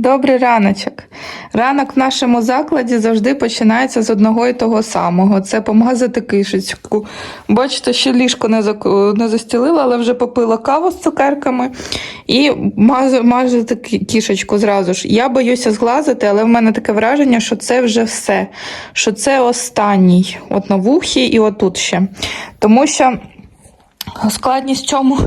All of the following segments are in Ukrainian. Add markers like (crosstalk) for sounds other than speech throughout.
Добрий раночок. Ранок в нашому закладі завжди починається з одного і того самого. Це помазати кишечку. Бачите, ще ліжко не, не застілила, але вже попила каву з цукерками і мажити кішечку зразу ж. Я боюся зглазити, але в мене таке враження, що це вже все. Що це останній. От на вухі і отут ще. Тому що. Складність в чому,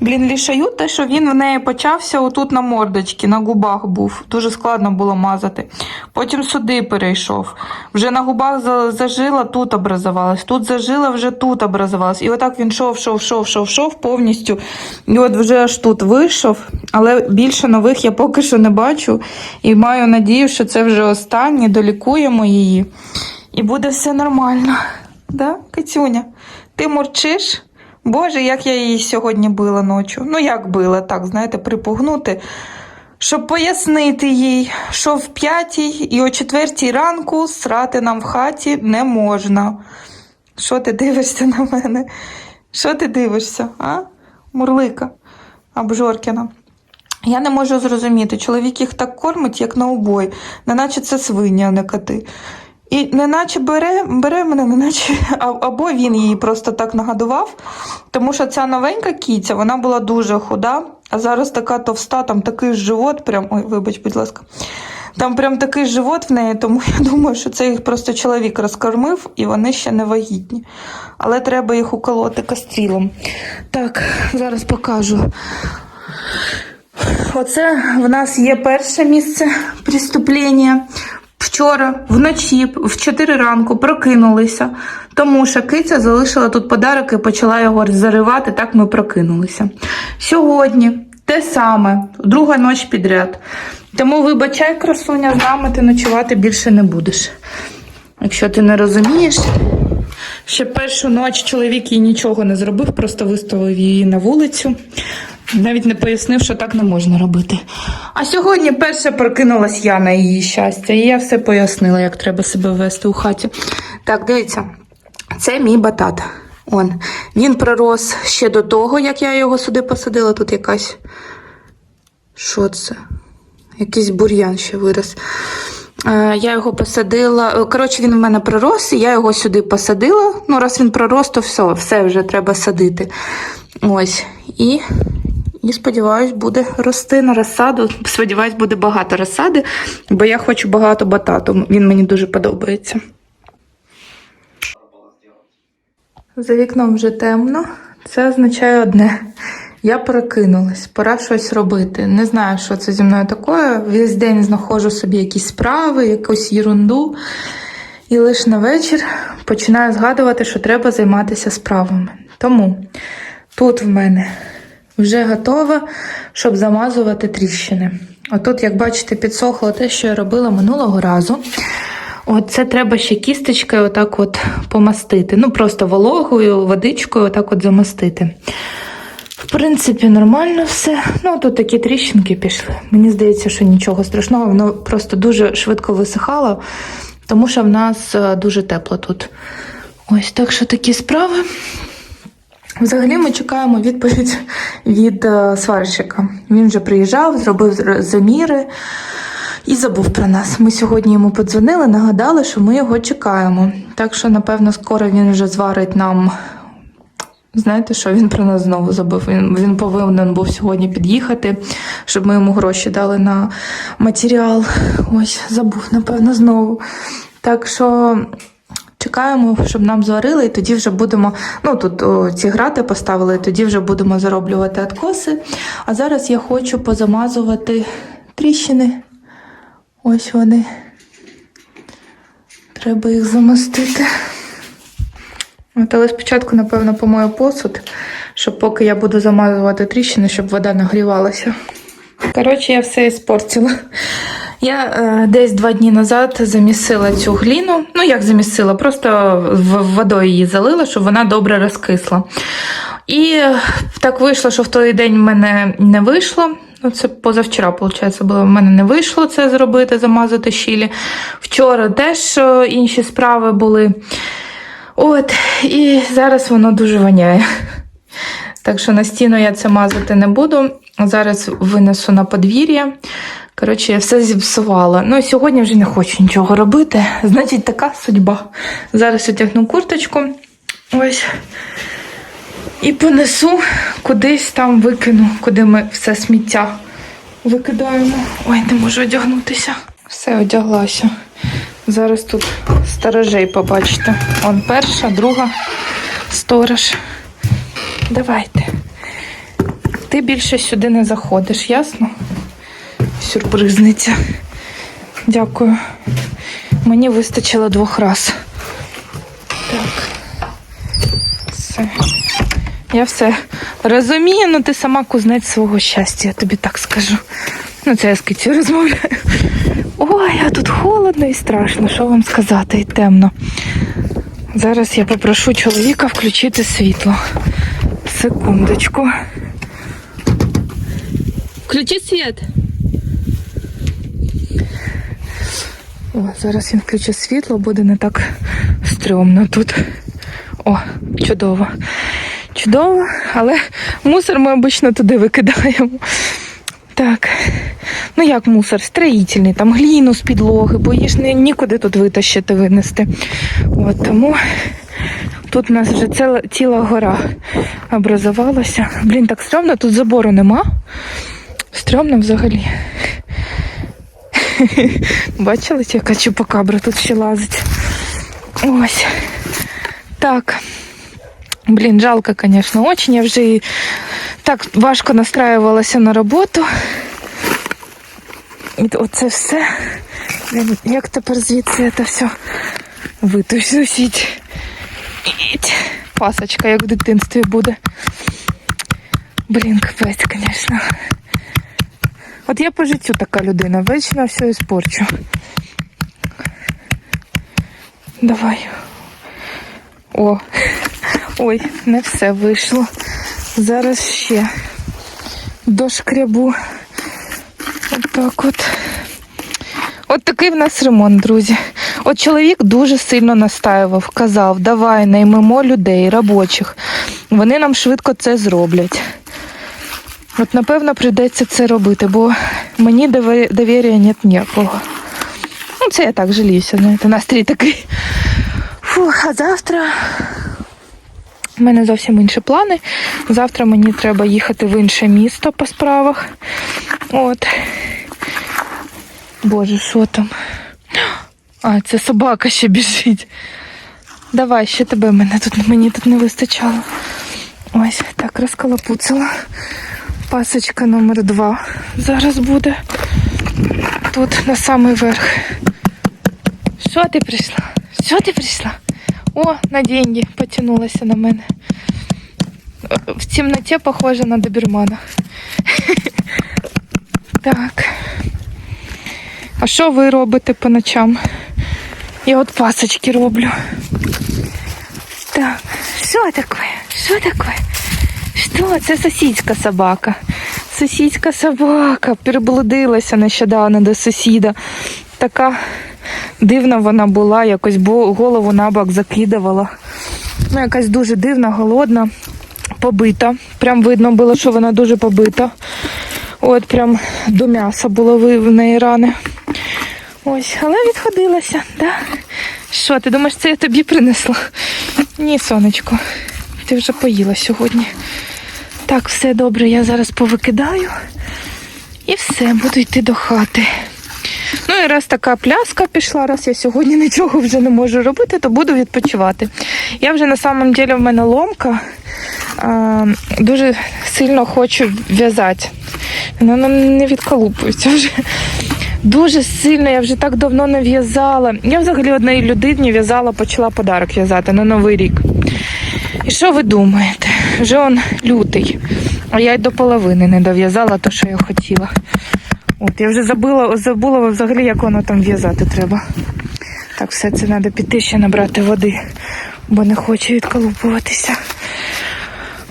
блін, лішаю, те, що він в неї почався отут на мордочці, на губах був. Дуже складно було мазати. Потім сюди перейшов. Вже на губах зажила, тут образувалась. Тут зажила, вже тут образувалась. І отак він шов, шов, шов, шов, шов повністю. І от вже аж тут вийшов, але більше нових я поки що не бачу. І маю надію, що це вже останнє, долікуємо її. І буде все нормально. Да, Катюня? Ти мурчиш? Боже, як я її сьогодні била ночі. Ну, як била, так, знаєте, припугнути, щоб пояснити їй, що в п'ятій і о четвертій ранку срати нам в хаті не можна. Що ти дивишся на мене? Що ти дивишся, а? Мурлика Обжоркіна. Я не можу зрозуміти, чоловік їх так кормить, як на убой, неначе це свиня, а не коти. І неначе бере, бере мене, неначе або він її просто так нагодував, тому що ця новенька кіця, вона була дуже худа, а зараз така товста, там такий живот, прям, ой, вибач, будь ласка. Там прям такий живот в неї, тому я думаю, що це їх просто чоловік розкормив, і вони ще не вагітні. Але треба їх уколоти кастрілом. Так, зараз покажу. Оце в нас є перше місце преступлення. Вчора вночі в 4 ранку прокинулися, тому що киця залишила тут подарок і почала його заривати. Так ми прокинулися. Сьогодні те саме, друга ніч підряд. Тому вибачай, красуня, з нами ти ночувати більше не будеш. Якщо ти не розумієш, ще першу ніч чоловік їй нічого не зробив, просто виставив її на вулицю. Навіть не пояснив, що так не можна робити. А сьогодні перше прокинулась я на її щастя, і я все пояснила, як треба себе вести у хаті. Так, дивіться, це мій батат. Он. Він пророс ще до того, як я його сюди посадила. Тут якась. Що це? Якийсь бур'ян ще вирос. Е, Я його посадила. е, Коротше, він в мене пророс, і я його сюди посадила. Ну, раз він пророс, то все, все вже треба садити. Ось. І, і сподіваюсь, буде рости на розсаду. Сподіваюсь, буде багато розсади, бо я хочу багато батату. Він мені дуже подобається. За вікном вже темно. Це означає одне. Я прокинулась, пора щось робити. Не знаю, що це зі мною таке. Весь день знаходжу собі якісь справи, якусь ерунду. І лише на вечір починаю згадувати, що треба займатися справами. Тому тут в мене вже готова, щоб замазувати тріщини. Отут, як бачите, підсохло те, що я робила минулого разу. От це треба ще кісточкою отак от помастити. Ну, просто вологою, водичкою отак от замастити. В принципі, нормально все. Ну, тут такі тріщинки пішли. Мені здається, що нічого страшного, воно просто дуже швидко висихало, тому що в нас е, дуже тепло тут. Ось так що такі справи. Взагалі ми чекаємо відповідь (laughs) від е, сварщика. Він вже приїжджав, зробив заміри і забув про нас. Ми сьогодні йому подзвонили, нагадали, що ми його чекаємо. Так що, напевно, скоро він вже зварить нам. Знаєте, що він про нас знову забув? Він, він повинен був сьогодні під'їхати, щоб ми йому гроші дали на матеріал. Ось, забув, напевно, знову. Так що чекаємо, щоб нам зварили, і тоді вже будемо. Ну, тут о, ці грати поставили, і тоді вже будемо зароблювати откоси. А зараз я хочу позамазувати тріщини. Ось вони. Треба їх замостити. От, але спочатку, напевно, помою посуд, щоб поки я буду замазувати тріщини, щоб вода нагрівалася. Коротше, я все іспортила. Я е, десь два дні назад замісила цю гліну. Ну, як замісила, просто водою її залила, щоб вона добре розкисла. І так вийшло, що в той день в мене не вийшло. Ну, це позавчора, виходить, було. В мене не вийшло це зробити, замазати щілі. Вчора теж е, інші справи були. От, і зараз воно дуже воняє. Так що на стіну я це мазати не буду. Зараз винесу на подвір'я. Коротше, я все зіпсувала. Ну, сьогодні вже не хочу нічого робити. Значить, така судьба. Зараз одягну курточку. Ось. І понесу кудись там викину, куди ми все сміття викидаємо. Ой, не можу одягнутися. Все, одяглася. Зараз тут сторожей побачите. Он перша, друга сторож. Давайте. Ти більше сюди не заходиш, ясно? Сюрпризниця. Дякую. Мені вистачило двох раз. Так. Все. Я все розумію, ну ти сама кузнець свого щастя, я тобі так скажу. Ну, це я з китю розмовляю. Ой, а тут холодно і страшно, що вам сказати, і темно. Зараз я попрошу чоловіка включити світло. Секундочку. Включи світ. О, зараз він включить світло, буде не так стрьомно тут. О, чудово. Чудово, але мусор ми обично туди викидаємо. Так. Ну як мусор? Строїтельний, там гліну з підлоги, бо її ж не, нікуди тут витащити, винести. От тому тут у нас вже ціла, ціла гора образувалася. Блін, так стрьомно, тут забору нема. Стрьомно взагалі. (laughs) Бачили, яка чупакабра тут ще лазить. Ось. Так. Блін, жалко, звісно, очень. Я вже і так важко настраювалася на роботу. І оце все. Блін, як тепер звідси це все витусіть. Іть. Пасочка, як в дитинстві буде. Блін, капець, звісно. От я по життю така людина, вечно все іспорчу. Давай. О, ой, не все вийшло. Зараз ще дошкрябу. Отак от. От такий в нас ремонт, друзі. От чоловік дуже сильно настаював, казав, давай наймемо людей, робочих. Вони нам швидко це зроблять. От напевно прийдеться це робити, бо мені довір'я нет ніякого. Ну, це я так жаліюся, знаєте, настрій такий. Фух, а завтра у мене зовсім інші плани. Завтра мені треба їхати в інше місто по справах. От. Боже, що там? А, це собака ще біжить. Давай, ще тебе мене тут мені тут не вистачало. Ось так розколопуцила. Пасочка номер два зараз буде. Тут на самий верх. Що ти прийшла? Що ти прийшла? О, на деньги потянулася на мене. В темноті похоже на добермана. (laughs) Так. А що ви робите по ночам? Я от пасочки роблю. Так, що таке? Що таке? Що? Це сусідська собака. Сусідська собака переблудилася нещодавно до сусіда. Така дивна вона була, якось голову на бок закидувала. Ну, якась дуже дивна, голодна, побита. Прям видно було, що вона дуже побита. От прям до м'яса було в неї рани. Ось, але відходилася, да? Що, ти думаєш, це я тобі принесла? Ні, сонечко, ти вже поїла сьогодні. Так, все добре, я зараз повикидаю. І все, буду йти до хати. Ну і раз така пляска пішла, раз я сьогодні нічого вже не можу робити, то буду відпочивати. Я вже на самом деле в мене ломка. А, дуже сильно хочу в'язати. Вона не відколупується вже. Дуже сильно, я вже так давно не в'язала. Я взагалі одній людині в'язала, почала подарок в'язати на Новий рік. І що ви думаєте? Вже он лютий, а я й до половини не дов'язала те, що я хотіла. От я вже забула, забула взагалі, як воно там в'язати треба. Так, все це треба піти ще набрати води, бо не хочу відколупуватися.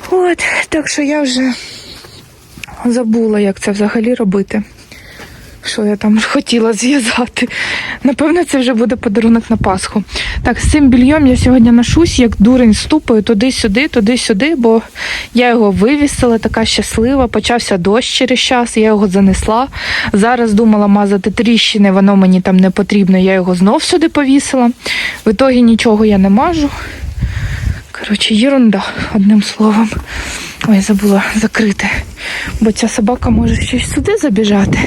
От, так що я вже забула, як це взагалі робити. Що я там (laughs) хотіла зв'язати? Напевно, це вже буде подарунок на Пасху. Так, з цим більйом я сьогодні ношусь, як дурень ступаю туди-сюди, туди-сюди, бо я його вивісила, така щаслива. Почався дощ через час, я його занесла. Зараз думала мазати тріщини, воно мені там не потрібно, я його знов сюди повісила. В ітогі нічого я не мажу. Коротше, єрунда, одним словом. Ой, забула закрити. Бо ця собака може щось сюди забіжати.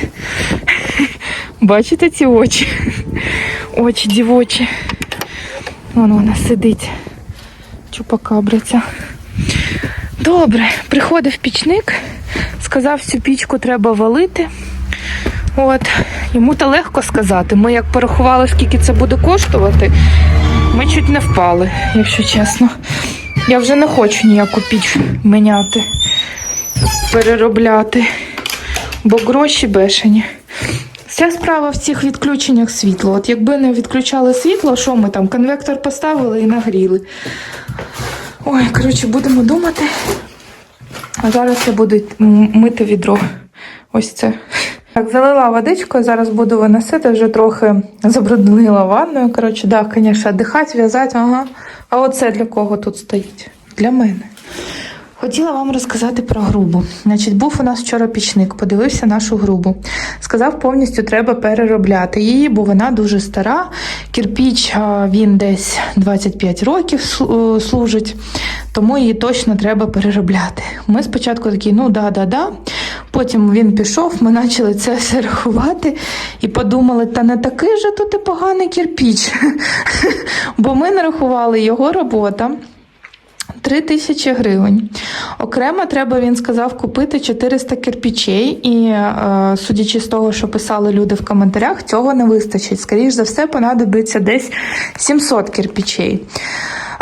Бачите ці очі? Очі дівочі. Вон вона сидить. Чупакабриця. Добре, приходив пічник, сказав, цю пічку треба валити. От, йому то легко сказати. Ми як порахували, скільки це буде коштувати, ми чуть не впали, якщо чесно. Я вже не хочу ніяку піч міняти, переробляти, бо гроші бешені. Вся справа в цих відключеннях світла. От якби не відключали світло, що ми там конвектор поставили і нагріли. Ой, коротше, будемо думати. А зараз я буду мити відро. Ось це. Так, залила водичку, зараз буду виносити, вже трохи забруднила ванною. Коротше, да, звісно, дихати, в'язати, ага. А оце для кого тут стоїть? Для мене. Хотіла вам розказати про грубу. Значить, був у нас вчора пічник, подивився нашу грубу. Сказав, повністю треба переробляти її, бо вона дуже стара. Кірпіч він десь 25 років е, служить, тому її точно треба переробляти. Ми спочатку такі, ну да-да-да. Потім він пішов, ми почали це все рахувати і подумали, та не такий же тут і поганий кірпіч. (laughs) Бо ми нарахували його робота. 3 тисячі гривень. Окремо треба, він сказав, купити 400 кирпічей, і е, судячи з того, що писали люди в коментарях, цього не вистачить. Скоріше за все, понадобиться десь 700 кирпічей.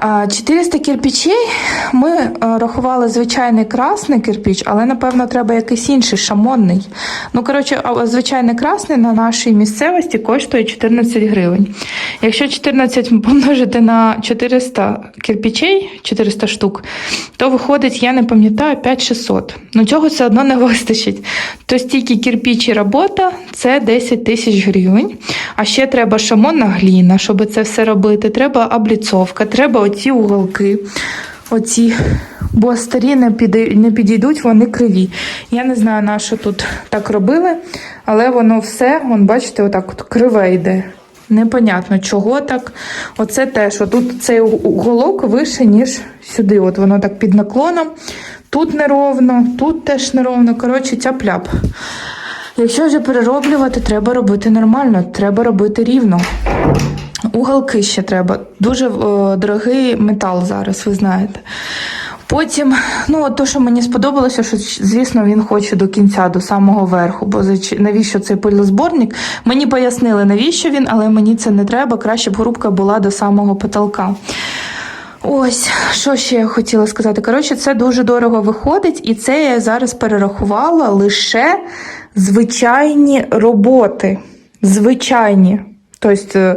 А, 400 кирпічей ми е, рахували звичайний красний кирпіч, але напевно треба якийсь інший шамонний. Ну, коротше, звичайний красний на нашій місцевості коштує 14 гривень. Якщо 14 помножити на 400 кирпічей, 400 штук, то виходить, я не пам'ятаю, 5600. Ну цього все одно не вистачить. То стільки кирпіч і робота це 10 тисяч гривень. А ще треба шамонна гліна, щоб це все робити. Треба обліцовка, треба оці уголки. Оці, бо старі не, підійдуть, вони криві. Я не знаю, на що тут так робили, але воно все, вон, бачите, отак от криве йде. Непонятно, чого так. Оце теж, отут цей уголок вище, ніж сюди. От воно так під наклоном. Тут неровно, тут теж неровно. Коротше, тяп-ляп. Якщо вже перероблювати, треба робити нормально, треба робити рівно. Уголки ще треба. Дуже о, дорогий метал зараз, ви знаєте. Потім, ну, от то, що мені сподобалося, що, звісно, він хоче до кінця, до самого верху. Бо навіщо цей пилозборник? Мені пояснили, навіщо він, але мені це не треба. Краще б грубка була до самого потолка. Ось, що ще я хотіла сказати. Коротше, це дуже дорого виходить, і це я зараз перерахувала лише звичайні роботи. Звичайні. Тобто, е,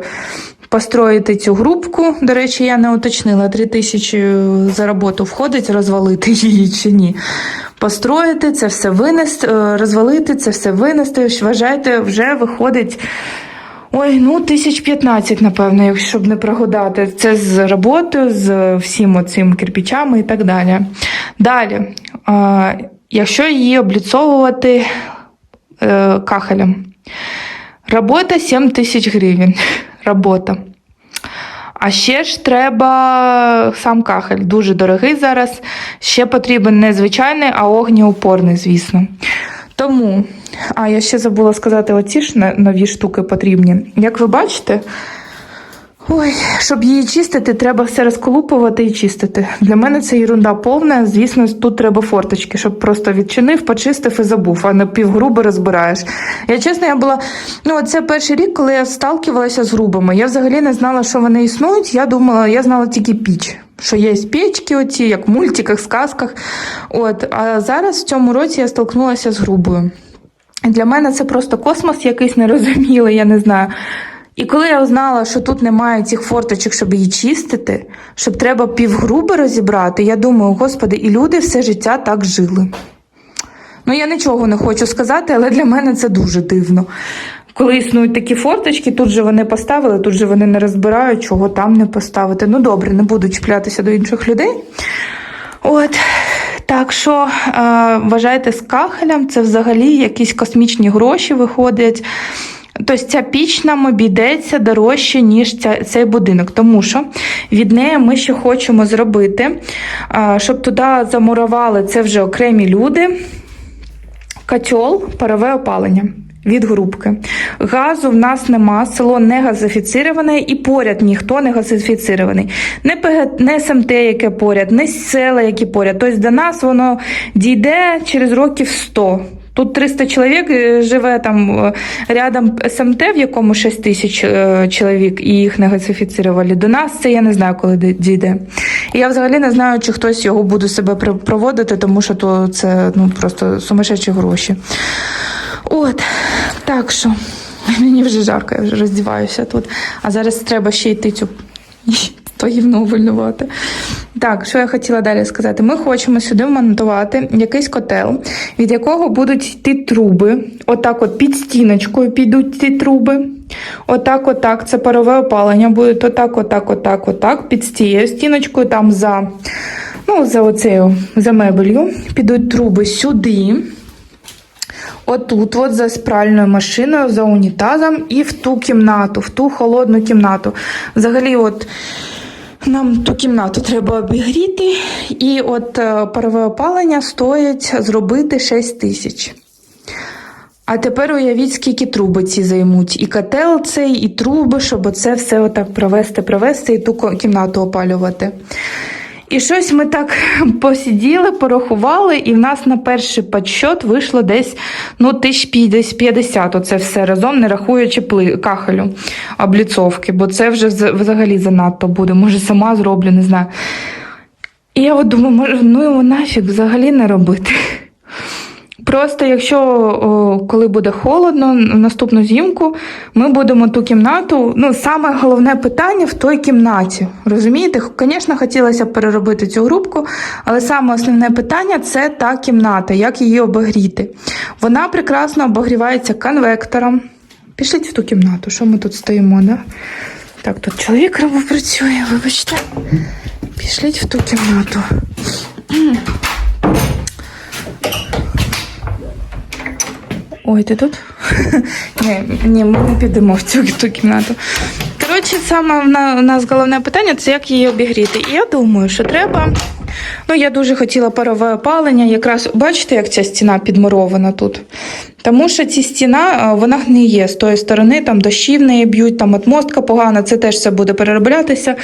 построїти цю грубку, до речі, я не уточнила, 3 тисячі за роботу входить, розвалити її чи ні. Построїти це все винести, е, розвалити це все винести. Вважайте, вже виходить. Ой, ну тисяч 15, напевно, якщо щоб не прогадати. Це з роботою, з всім оцим кирпичами і так далі. Далі, якщо її обліцовувати е, кахелем, робота 7 тисяч гривень. Робота. А ще ж треба сам кахель, дуже дорогий зараз. Ще потрібен не звичайний, а огнеупорний, звісно. Тому, а я ще забула сказати, оці ж нові штуки потрібні. Як ви бачите, ой, щоб її чистити, треба все розколупувати і чистити. Для мене це ерунда повна. Звісно, тут треба форточки, щоб просто відчинив, почистив і забув, а не півгруби розбираєш. Я чесно, я була. Ну, це перший рік, коли я сталкивалася з грубами. Я взагалі не знала, що вони існують. Я думала, я знала тільки піч. Що є печки, оці, як в мультиках, сказках. От, а зараз в цьому році я столкнулася з грубою. Для мене це просто космос якийсь нерозумілий, я не знаю. І коли я узнала, що тут немає цих форточок, щоб її чистити, щоб треба півгруби розібрати, я думаю, господи, і люди все життя так жили. Ну, я нічого не хочу сказати, але для мене це дуже дивно. Коли існують такі форточки, тут же вони поставили, тут же вони не розбирають, чого там не поставити. Ну добре, не буду чіплятися до інших людей. От. Так що е, вважайте з кахелем, це взагалі якісь космічні гроші виходять. Тобто ця піч нам обійдеться дорожче, ніж ця, цей будинок, тому що від неї ми ще хочемо зробити, щоб туди замурували це вже окремі люди. Котел, парове опалення від грубки. Газу в нас нема, село не газифіцироване і поряд ніхто не газифіцирований. Не, ПГ, не СМТ, яке поряд, не села, які поряд. Тобто до нас воно дійде через років 100. Тут 300 чоловік е, живе там е, рядом СМТ, в якому 6 тисяч е, чоловік, і їх не газифіцирували. До нас це я не знаю, коли дійде. І я взагалі не знаю, чи хтось його буде себе проводити, тому що то це ну, просто сумасшедші гроші. От, так що (laughs) мені вже жарко, я вже роздіваюся тут. А зараз треба ще йти цю (laughs) то гівно вильнувати. Так, що я хотіла далі сказати? Ми хочемо сюди вмонтувати якийсь котел, від якого будуть йти труби. Отак, от під стіночкою підуть ці труби. Отак, отак, це парове опалення буде. Отак, отак, отак, отак, під цією стіночкою, там за, ну, за оцею, за мебелью. Підуть труби сюди. Отут, от за спральною машиною, за унітазом і в ту кімнату, в ту холодну кімнату. Взагалі, от нам ту кімнату треба обігріти, і от е, парове опалення стоїть зробити 6 тисяч. А тепер уявіть, скільки труби ці займуть. І котел цей, і труби, щоб це все отак провести, провести і ту кімнату опалювати. І щось ми так посиділи, порахували, і в нас на перший подсчет вийшло десь ну, тисяч десь 50, оце все разом, не рахуючи кахелю обліцовки, бо це вже взагалі занадто буде. Може, сама зроблю, не знаю. І я от думаю, може, ну його нафіг взагалі не робити. Просто якщо коли буде холодно, наступну зімку, ми будемо ту кімнату. Ну, саме головне питання в той кімнаті. Розумієте? Звісно, хотілося б переробити цю групку, але саме основне питання це та кімната, як її обігріти. Вона прекрасно обігрівається конвектором. Пішліть в ту кімнату, що ми тут стоїмо, да? Так, тут чоловік працює, вибачте. Пішліть в ту кімнату. Ой, ти тут? (laughs) ні, ні, ми не підемо в цю ту кімнату. Коротше, саме в на- у нас головне питання це як її обігріти. І я думаю, що треба. Ну, я дуже хотіла парове опалення. Якраз бачите, як ця стіна підмурована тут. Тому що ця стіна а, вона гниє з тої сторони, там дощі в неї б'ють, там отмостка погана, це теж все буде перероблятися.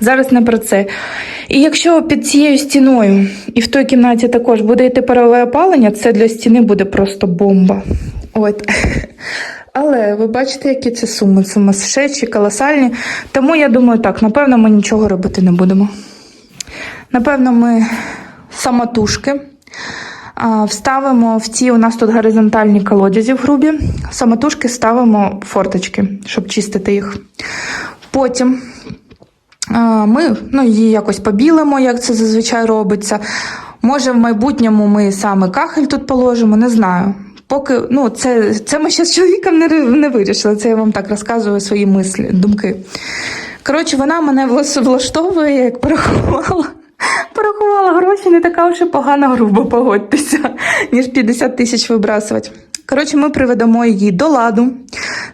Зараз не про це. І якщо під цією стіною і в той кімнаті також буде йти парове опалення, це для стіни буде просто бомба. От. Але ви бачите, які це суми сумасшедші, колосальні. Тому я думаю, так, напевно, ми нічого робити не будемо. Напевно, ми самотужки. Вставимо в ці, у нас тут горизонтальні колодязі в грубі. Самотужки ставимо форточки, щоб чистити їх. Потім ми ну, її якось побілимо, як це зазвичай робиться. Може, в майбутньому ми саме кахель тут положимо, не знаю. Поки ну, це, це ми ще з чоловіком не, не вирішили. Це я вам так розказую свої мислі, думки. Коротше, вона мене влаштовує, як порахувала. Порахувала гроші, не така вже погана грубо, погодьтеся, ніж 50 тисяч вибрасувати. Коротше, ми приведемо її до ладу.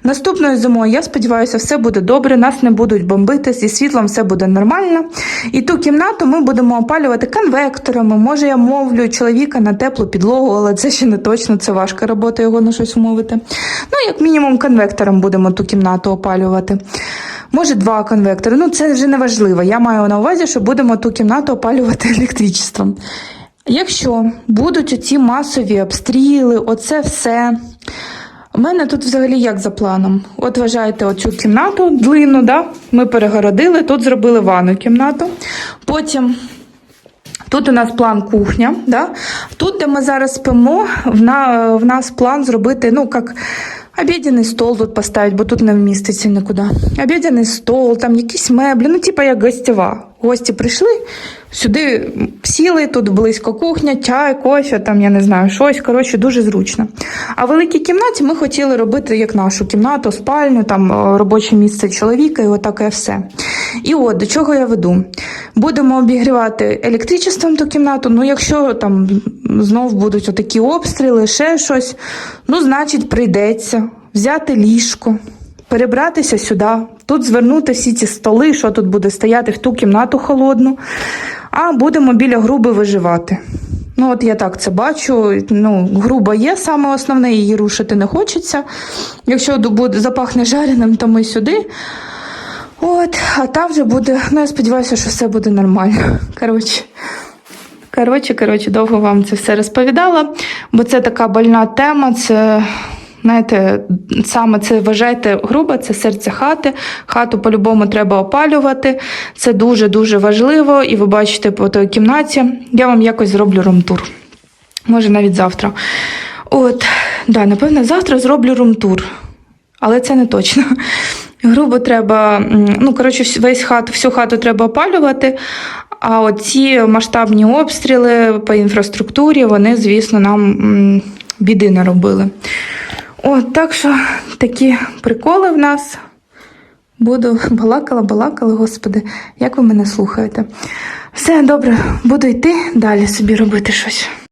Наступною зимою, я сподіваюся, все буде добре, нас не будуть бомбити, зі світлом все буде нормально. І ту кімнату ми будемо опалювати конвекторами. Може, я мовлю чоловіка на теплу підлогу, але це ще не точно, це важка робота його на щось вмовити. Ну, як мінімум, конвектором будемо ту кімнату опалювати. Може, два конвектори. Ну, це вже не важливо. Я маю на увазі, що будемо ту кімнату опалювати (laughs) електричеством. Якщо будуть оці масові обстріли, оце все. У мене тут взагалі як за планом. От вважайте оцю кімнату длинну, да? ми перегородили, тут зробили ванну кімнату. Потім Тут у нас план кухня. Да? Тут, де ми зараз спимо, в, на, в нас план зробити, ну, як Обідяний стол тут поставить, бо тут не вміститься нікуди. Обідяний стол, там якісь меблі, ну, типа як гостєва. Гості прийшли, сюди сіли, тут близько кухня, чай, кофе, там я не знаю, щось. Коротше, дуже зручно. А в великій кімнаті ми хотіли робити як нашу кімнату, спальню, там е, робоче місце чоловіка і отаке все. І от до чого я веду. Будемо обігрівати електричеством ту кімнату. Ну, якщо там знов будуть отакі обстріли, ще щось, ну, значить, прийдеться взяти ліжко, перебратися сюди, тут звернути всі ці столи, що тут буде стояти в ту кімнату холодну, а будемо біля груби виживати. Ну, от я так це бачу. Ну, груба є саме основне, її рушити не хочеться. Якщо буде запахне жареним, то ми сюди. От, а там вже буде. Ну, я сподіваюся, що все буде нормально. Коротше. Коротше, коротше, довго вам це все розповідала, бо це така больна тема. Це, знаєте, саме це вважайте грубо, це серце хати. Хату по-любому треба опалювати. Це дуже-дуже важливо. І ви бачите по той кімнаті. Я вам якось зроблю румтур. Може, навіть завтра. От, да, напевно, завтра зроблю румтур. Але це не точно. Грубо треба, ну коротше, весь хату, всю хату треба опалювати. А оці масштабні обстріли по інфраструктурі, вони, звісно, нам біди наробили. От, так що такі приколи в нас. Буду балакала, балакала, господи, як ви мене слухаєте. Все добре, буду йти далі собі робити щось.